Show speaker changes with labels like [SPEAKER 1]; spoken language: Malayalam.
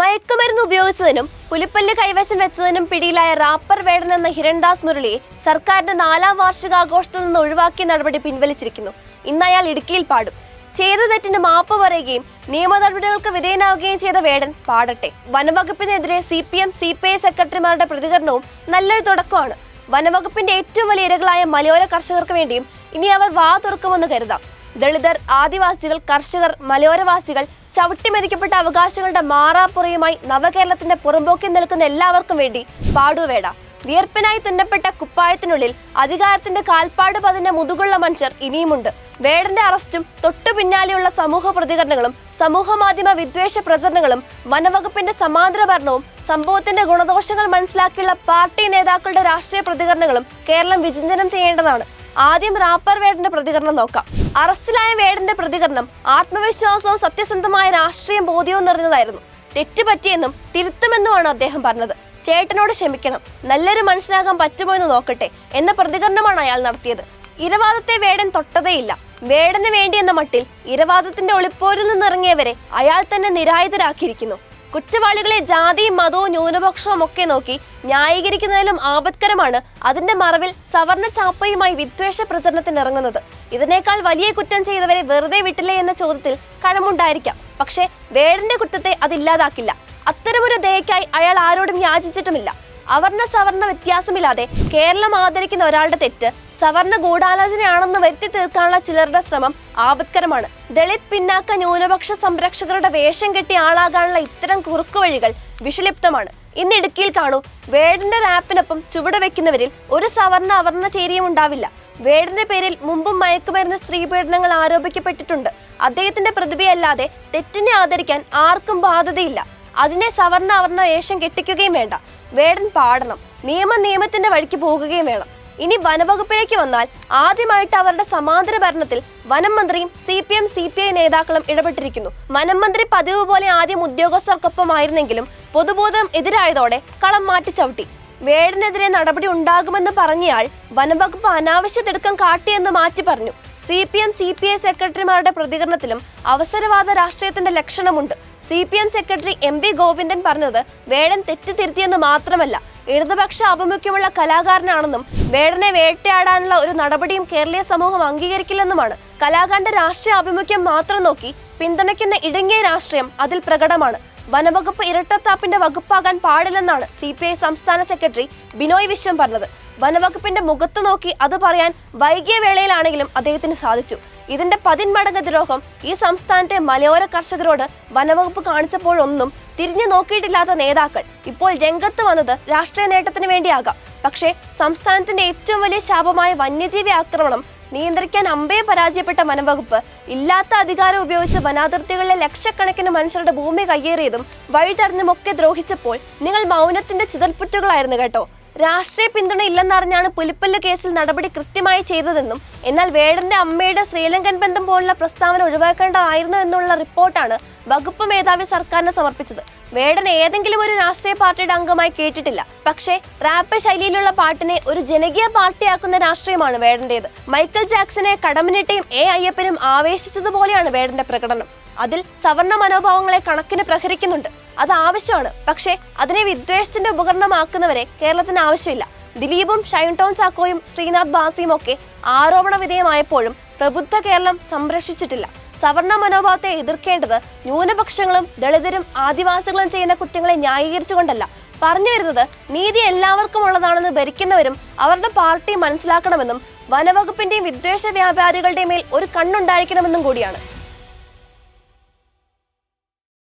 [SPEAKER 1] മയക്കുമരുന്ന് ഉപയോഗിച്ചതിനും പുലിപ്പല്ല് കൈവശം വെച്ചതിനും പിടിയിലായ റാപ്പർ വേടൻ എന്ന ഹിരൺദാസ് മുരളിയെ സർക്കാരിന്റെ നാലാം വാർഷികാഘോഷത്തിൽ നിന്ന് ഒഴിവാക്കിയ നടപടി പിൻവലിച്ചിരിക്കുന്നു. ഇന്ന് അയാൾ ഇടുക്കിയിൽ പാടും. ചെയ്ത തെറ്റിന് മാപ്പ് പറയുകയും നിയമ നടപടികൾക്ക് വിധേയനാവുകയും ചെയ്ത വേടൻ പാടട്ടെ. വനവകുപ്പിനെതിരെ C P M C P I സെക്രട്ടറിമാരുടെ പ്രതികരണവും നല്ലൊരു തുടക്കമാണ്. വനവകുപ്പിന്റെ ഏറ്റവും വലിയ ഇരകളായ മലയോര കർഷകർക്ക് വേണ്ടിയും ഇനി അവർ വാ തുറക്കുമെന്ന് കരുതാം. ദളിതർ ആദിവാസികൾ കർഷകർ മലയോരവാസികൾ ചവിട്ടിമെതിക്കപ്പെട്ട അവകാശങ്ങളുടെ മാറാപ്പുറയുമായി നവകേരളത്തിന്റെ പുറമ്പോക്കിൽ നിൽക്കുന്ന എല്ലാവർക്കും വേണ്ടി പാടുവേട. വിയർപ്പിനായി തുന്നപ്പെട്ട കുപ്പായത്തിനുള്ളിൽ അധികാരത്തിന്റെ കാൽപ്പാട് പതിഞ്ഞ മുതുകുള്ള മനുഷ്യർ ഇനിയുമുണ്ട്. വേടന്റെ അറസ്റ്റും തൊട്ടു പിന്നാലെയുള്ള സമൂഹ പ്രതികരണങ്ങളും സമൂഹ മാധ്യമ വിദ്വേഷ പ്രചരണങ്ങളും വനവകുപ്പിന്റെ സമാന്തര ഭരണവും സംഭവത്തിന്റെ ഗുണദോഷങ്ങൾ മനസ്സിലാക്കിയുള്ള പാർട്ടി നേതാക്കളുടെ രാഷ്ട്രീയ പ്രതികരണങ്ങളും കേരളം വിചിന്തനം ചെയ്യേണ്ടതാണ്. ആദ്യം റാപ്പർ വേടന്റെ പ്രതികരണം നോക്കാം. അറസ്റ്റിലായ വേടന്റെ പ്രതികരണം ആത്മവിശ്വാസവും സത്യസന്ധമായ രാഷ്ട്രീയ ബോധ്യവും നിറഞ്ഞതായിരുന്നു. തെറ്റുപറ്റിയെന്നും തിരുത്തുമെന്നുമാണ് അദ്ദേഹം പറഞ്ഞത്. ചേട്ടനോട് ക്ഷമിക്കണം. നല്ലൊരു മനുഷ്യനാകാൻ പറ്റുമോ എന്ന് നോക്കട്ടെ എന്ന പ്രതികരണമാണ് അയാൾ നടത്തിയത്. ഇരവാദത്തെ വേടൻ തൊട്ടതേയില്ല. വേടന് വേണ്ടി എന്ന മട്ടിൽ ഇരവാദത്തിന്റെ ഒളിപ്പോരിൽ നിന്നിറങ്ങിയവരെ അയാൾ തന്നെ നിരായുധരാക്കിയിരിക്കുന്നു. കുറ്റവാളികളെ ജാതിയും മതവും ന്യൂനപക്ഷവും ഒക്കെ നോക്കി ന്യായീകരിക്കുന്നതിലും ആപത്കരമാണ്. അതിന്റെ മറവിൽ സവർണ ചാപ്പയുമായി വിദ്വേഷ പ്രചരണത്തിനിറങ്ങുന്നത്. ഇതിനേക്കാൾ വലിയ കുറ്റം ചെയ്തവരെ വെറുതെ വിട്ടില്ലേ എന്ന ചോദ്യത്തിൽ കഴമുണ്ടായിരിക്കാം പക്ഷേ വേടന്റെ കുറ്റത്തെ അതില്ലാതാക്കില്ല അത്തരമൊരു ദയക്കായി അയാൾ ആരോടും യാചിച്ചിട്ടുമില്ല. അവർണ സവർണ വ്യത്യാസമില്ലാതെ കേരളം ആദരിക്കുന്ന ഒരാളുടെ തെറ്റ് സവർണ ഗൂഢാലോചനയാണെന്ന് വരുത്തി തീർക്കാനുള്ള ചിലരുടെ ശ്രമം ആപത്കരമാണ്. ദളിത് പിന്നാക്ക ന്യൂനപക്ഷ സംരക്ഷകരുടെ വേഷം കെട്ടി ആളാകാനുള്ള ഇത്തരം കുറുക്കുവഴികൾ വിഷലിപ്തമാണ്. ഇന്ന് ഇടുക്കിയിൽ കാണൂ വേടന്റെ റാപ്പിനൊപ്പം ചുവട് വെക്കുന്നവരിൽ ഒരു സവർണ അവർണ ചേരിയും ഉണ്ടാവില്ല. വേടന്റെ പേരിൽ മുമ്പും മയക്കുമരുന്ന് സ്ത്രീ പീഡനങ്ങൾ ആരോപിക്കപ്പെട്ടിട്ടുണ്ട്. അദ്ദേഹത്തിന്റെ പ്രതിഭയല്ലാതെ തെറ്റിനെ ആദരിക്കാൻ ആർക്കും ബാധ്യതയില്ല. അതിനെ സവർണ അവർണ വേഷം കെട്ടിക്കുകയും വേണ്ട. വേടൻ പാടണം. നിയമം നിയമത്തിന്റെ വഴിക്ക് പോകുകയും വേണം. ഇനി വനവകുപ്പിലേക്ക് വന്നാൽ ആദ്യമായിട്ട് അവരുടെ സമാന്തര ഭരണത്തിൽ വനം മന്ത്രിയും C P M C P I നേതാക്കളും ഇടപെട്ടിരിക്കുന്നു. വനം മന്ത്രി പതിവ് പോലെ ആദ്യം ഉദ്യോഗസ്ഥർക്കൊപ്പമായിരുന്നെങ്കിലും പൊതുബോധം എതിരായതോടെ കളം മാറ്റി ചവിട്ടി. വേടനെതിരെ നടപടി ഉണ്ടാകുമെന്ന് പറഞ്ഞയാൾ വനംവകുപ്പ് അനാവശ്യ തിടുക്കം കാട്ടിയെന്ന് മാറ്റി പറഞ്ഞു. C P M C P I സെക്രട്ടറിമാരുടെ പ്രതികരണത്തിലും അവസരവാദ രാഷ്ട്രീയത്തിന്റെ ലക്ഷണമുണ്ട്. C P M secretary M P Govindan പറഞ്ഞത് വേടൻ തെറ്റ് തിരുത്തിയെന്ന് മാത്രമല്ല ഇടതുപക്ഷ ആഭിമുഖ്യമുള്ള കലാകാരനാണെന്നും വേടനെ വേട്ടയാടാനുള്ള ഒരു നടപടിയും കേരളീയ സമൂഹം അംഗീകരിക്കില്ലെന്നുമാണ്. കലാകാരന്റെ രാഷ്ട്രീയ ആഭിമുഖ്യം മാത്രം നോക്കി പിന്തുണയ്ക്കുന്ന ഇടുങ്ങിയ രാഷ്ട്രീയം അതിൽ പ്രകടമാണ്. വനവകുപ്പ് ഇരട്ടത്താപ്പിന്റെ വകുപ്പാകാൻ പാടില്ലെന്നാണ് സി പി ഐ സംസ്ഥാന സെക്രട്ടറി ബിനോയ് വിശ്വം പറഞ്ഞത്. വനവകുപ്പിന്റെ മുഖത്ത് നോക്കി അത് പറയാൻ വൈകിയ വേളയിലാണെങ്കിലും അദ്ദേഹത്തിന് സാധിച്ചു. ഇതിന്റെ പതിന്മടങ്ങ് ദ്രോഹം ഈ സംസ്ഥാനത്തെ മലയോര കർഷകരോട് വനവകുപ്പ് കാണിച്ചപ്പോഴൊന്നും തിരിഞ്ഞു നോക്കിയിട്ടില്ലാത്ത നേതാക്കൾ ഇപ്പോൾ രംഗത്ത് വന്നത് രാഷ്ട്രീയ നേട്ടത്തിന് വേണ്ടിയാകാം. പക്ഷേ സംസ്ഥാനത്തിന്റെ ഏറ്റവും വലിയ ശാപമായ വന്യജീവി ആക്രമണം നിയന്ത്രിക്കാൻ അമ്പയെ പരാജയപ്പെട്ട വനംവകുപ്പ് ഇല്ലാത്ത അധികാരം ഉപയോഗിച്ച് വനാതിർത്തികളിലെ ലക്ഷക്കണക്കിന് മനുഷ്യരുടെ ഭൂമി കയ്യേറിയതും വഴിതടഞ്ഞുമൊക്കെ ദ്രോഹിച്ചപ്പോൾ നിങ്ങൾ മൗനത്തിന്റെ ചിതൽപ്പുറ്റുകളായിരുന്നു കേട്ടോ. രാഷ്ട്രീയ പിന്തുണ ഇല്ലെന്നറിഞ്ഞാണ് പുലിപ്പല്ല് കേസിൽ നടപടി കൃത്യമായി ചെയ്തതെന്നും എന്നാൽ വേടന്റെ അമ്മയുടെ ശ്രീലങ്കൻ ബന്ധം പോലുള്ള പ്രസ്താവന ഒഴിവാക്കേണ്ടതായിരുന്നു എന്നുള്ള റിപ്പോർട്ടാണ് വകുപ്പ് മേധാവി സർക്കാരിന് സമർപ്പിച്ചത്. വേടൻ ഏതെങ്കിലും ഒരു രാഷ്ട്രീയ പാർട്ടിയുടെ അംഗമായി കേട്ടിട്ടില്ല. പക്ഷേ റാപ്പ് ശൈലിയിലുള്ള പാട്ടിനെ ഒരു ജനകീയ പാർട്ടിയാക്കുന്ന രാഷ്ട്രീയമാണ് വേടന്റേത്. മൈക്കൽ ജാക്സനെ കടമിനിട്ടയും എ അയ്യപ്പനും ആവേശിച്ചതുപോലെയാണ് വേടന്റെ പ്രകടനം. അതിൽ സവർണ മനോഭാവങ്ങളെ കണക്കിന് പ്രഹരിക്കുന്നുണ്ട്. അത് ആവശ്യമാണ്. പക്ഷേ അതിനെ വിദ്വേഷത്തിന്റെ ഉപകരണമാക്കുന്നവരെ കേരളത്തിന് ആവശ്യമില്ല. ദിലീപും ഷൈൻ ടോൺ ചാക്കോയും ശ്രീനാഥ് ബാസിയും ഒക്കെ ആരോപണ വിധേയമായപ്പോഴും പ്രബുദ്ധ കേരളം സംരക്ഷിച്ചിട്ടില്ല. സവർണ മനോഭാവത്തെ എതിർക്കേണ്ടത് ന്യൂനപക്ഷങ്ങളും ദളിതരും ആദിവാസികളും ചെയ്യുന്ന കുറ്റങ്ങളെ ന്യായീകരിച്ചുകൊണ്ടല്ല. പറഞ്ഞു വരുന്നത് നീതി എല്ലാവർക്കും ഉള്ളതാണെന്ന് ഭരിക്കുന്നവരും അവരുടെ പാർട്ടി മനസ്സിലാക്കണമെന്നും വനവകുപ്പിന്റെയും വിദ്വേഷ വ്യാപാരികളുടെ മേൽ ഒരു കണ്ണുണ്ടായിരിക്കണമെന്നും കൂടിയാണ്.